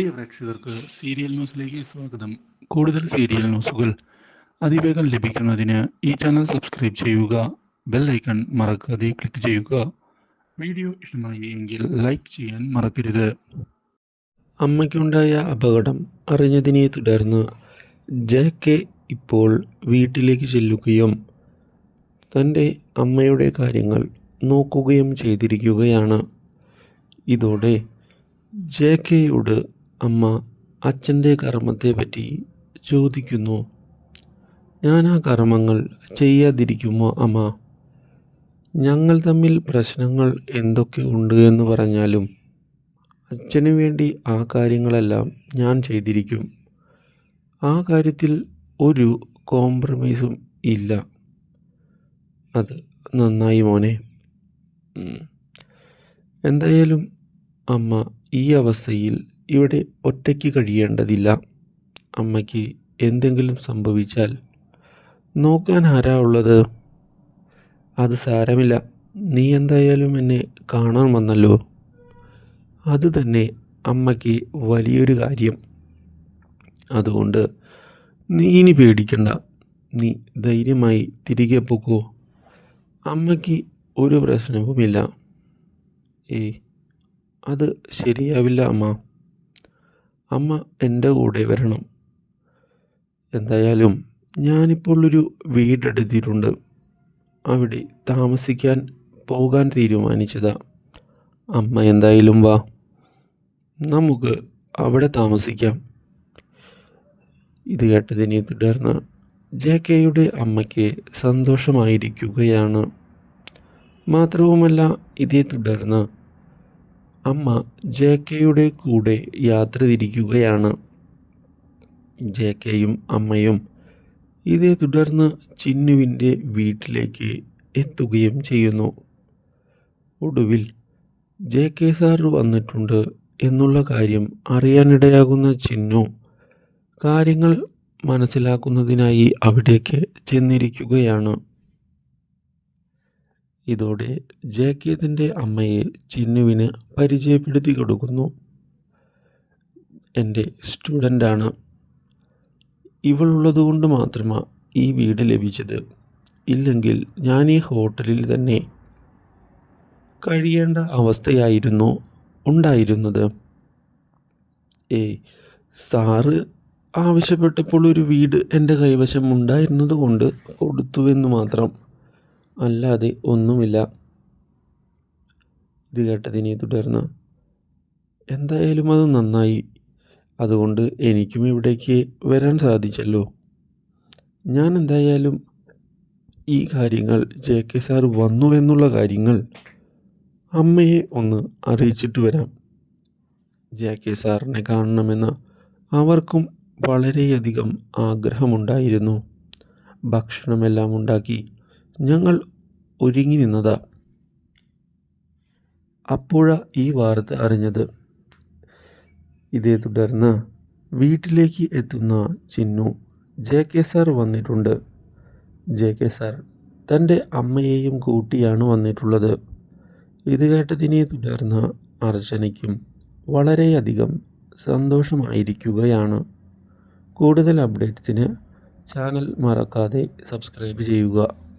പ്രിയ പ്രേക്ഷകർക്ക് സീരിയൽ ന്യൂസിലേക്ക് സ്വാഗതം. കൂടുതൽ സീരിയൽ ന്യൂസുകൾ അതിവേഗം ലഭിക്കുന്നതിന് ഈ ചാനൽ സബ്സ്ക്രൈബ് ചെയ്യുക ബെൽ ഐക്കൺ മറക്കാതെ ക്ലിക്ക് ചെയ്യുക. വീഡിയോ ഇഷ്ടമായി എങ്കിൽ ലൈക്ക് ചെയ്യാൻ മറക്കരുത്. അമ്മയ്ക്കുണ്ടായ അപകടം അറിഞ്ഞതിനെ തുടർന്ന് ജെ കെ ഇപ്പോൾ വീട്ടിലേക്ക് ചെല്ലുകയും തന്റെ അമ്മയുടെ കാര്യങ്ങൾ നോക്കുകയും ചെയ്തിരിക്കുകയാണ്. ഇതോടെ ജെ കെയോട് അമ്മ അച്ഛന്റെ കർമ്മത്തെപ്പറ്റി ചോദിക്കുന്നു. ഞാൻ ആ കർമ്മങ്ങൾ ചെയ്യാതിരിക്കുമോ അമ്മ? ഞങ്ങൾ തമ്മിൽ പ്രശ്നങ്ങൾ എന്തൊക്കെ ഉണ്ട് എന്ന് പറഞ്ഞാലും അച്ഛന് വേണ്ടി ആ കാര്യങ്ങളെല്ലാം ഞാൻ ചെയ്തിരിക്കും. ആ കാര്യത്തിൽ ഒരു കോംപ്രമൈസും ഇല്ല. അത് നന്നായി മോനെ. എന്തായാലും അമ്മ ഈ അവസ്ഥയിൽ ഇവിടെ ഒറ്റയ്ക്ക് കഴിയേണ്ടതില്ല. അമ്മയ്ക്ക് എന്തെങ്കിലും സംഭവിച്ചാൽ നോക്കാൻ ആരാ ഉള്ളത്? അത് സാരമില്ല. നീ എന്തായാലും എന്നെ കാണാൻ വന്നല്ലോ. അത് തന്നെ അമ്മയ്ക്ക് വലിയൊരു കാര്യം. അതുകൊണ്ട് നീ ഇനി പേടിക്കണ്ട. നീ ധൈര്യമായി തിരികെ പോകൂ അമ്മയ്ക്ക് ഒരു പ്രശ്നവുമില്ല. ഏ അത് ശരിയാവില്ല അമ്മ. അമ്മ എന്റെ കൂടെ വരണം. എന്തായാലും ഞാനിപ്പോൾ ഒരു വീടെടുത്തിട്ടുണ്ട്. അവിടെ താമസിക്കാൻ പോകാൻ തീരുമാനിച്ചതാ. അമ്മ എന്തായാലും വാ. നമുക്ക് അവിടെ താമസിക്കാം. ഇത് കേട്ടതിനെ തുടർന്ന് ജെ കെയുടെ അമ്മയ്ക്ക് സന്തോഷമായിരിക്കുകയാണ്. മാത്രവുമല്ല ഇതേ തുടർന്ന് അമ്മ ജെ കെയുടെ കൂടെ യാത്ര തിരിക്കുകയാണ്. ജെ കെയും അമ്മയും ഇതേ തുടർന്ന് ചിന്നുവിന്റെ വീട്ടിലേക്ക് എത്തുകയും ചെയ്യുന്നു. ഒടുവിൽ ജെ കെ സാർ വന്നിട്ടുണ്ട് എന്നുള്ള കാര്യം അറിയാനിടയാകുന്ന ചിന്നു കാര്യങ്ങൾ മനസ്സിലാക്കുന്നതിനായി അവിടേക്ക് ചെന്നിരിക്കുകയാണ്. ഇതോടെ ജേക്കേതിന്റെ അമ്മയെ ചിന്നുവിന് പരിചയപ്പെടുത്തി കൊടുക്കുന്നു. എന്റെ സ്റ്റുഡന്റാണ് ഇവളുള്ളതുകൊണ്ട് മാത്രമാണ് ഈ വീട് ലഭിച്ചത്. ഇല്ലെങ്കിൽ ഞാൻ ഈ ഹോട്ടലിൽ തന്നെ കഴിയേണ്ട അവസ്ഥയായിരുന്നു ഉണ്ടായിരുന്നത്. ഏയ് സാറ് ആവശ്യപ്പെട്ടപ്പോൾ ഒരു വീട് എന്റെ കൈവശം ഉണ്ടായിരുന്നത് കൊണ്ട് കൊടുത്തുവെന്ന് മാത്രം. അല്ലാതെ ഒന്നുമില്ല. ഇത് കേട്ടതിനെ തുടർന്ന് എന്തായാലും അത് നന്നായി. അതുകൊണ്ട് എനിക്കും ഇവിടേക്ക് വരാൻ സാധിച്ചല്ലോ. ഞാൻ എന്തായാലും ഈ കാര്യങ്ങൾ ജെ കെ സാർ വന്നു എന്നുള്ള കാര്യങ്ങൾ അമ്മയെ ഒന്ന് അറിയിച്ചിട്ട് വരാം. ജെ കെ സാറിനെ കാണണമെന്ന് അവർക്കും വളരെയധികം ആഗ്രഹമുണ്ടായിരുന്നു. ഭക്ഷണമെല്ലാം ഉണ്ടാക്കി ഞങ്ങൾ ഒരുങ്ങി നിന്നതാ. അപ്പോഴാ ഈ വാർത്ത അറിഞ്ഞത്. ഇതേ തുടർന്ന് വീട്ടിലേക്ക് എത്തുന്ന ചിന്നു ജെ കെ സാർ വന്നിട്ടുണ്ട്. ജെ കെ സാർ തന്റെ അമ്മയെയും കൂട്ടിയാണ് വന്നിട്ടുള്ളത്. ഇത് കേട്ടതിനെ തുടർന്ന് അർച്ചനയ്ക്കും വളരെയധികം സന്തോഷമായിരിക്കുകയാണ്. കൂടുതൽ അപ്ഡേറ്റ്സിന് ചാനൽ മറക്കാതെ സബ്സ്ക്രൈബ് ചെയ്യുക.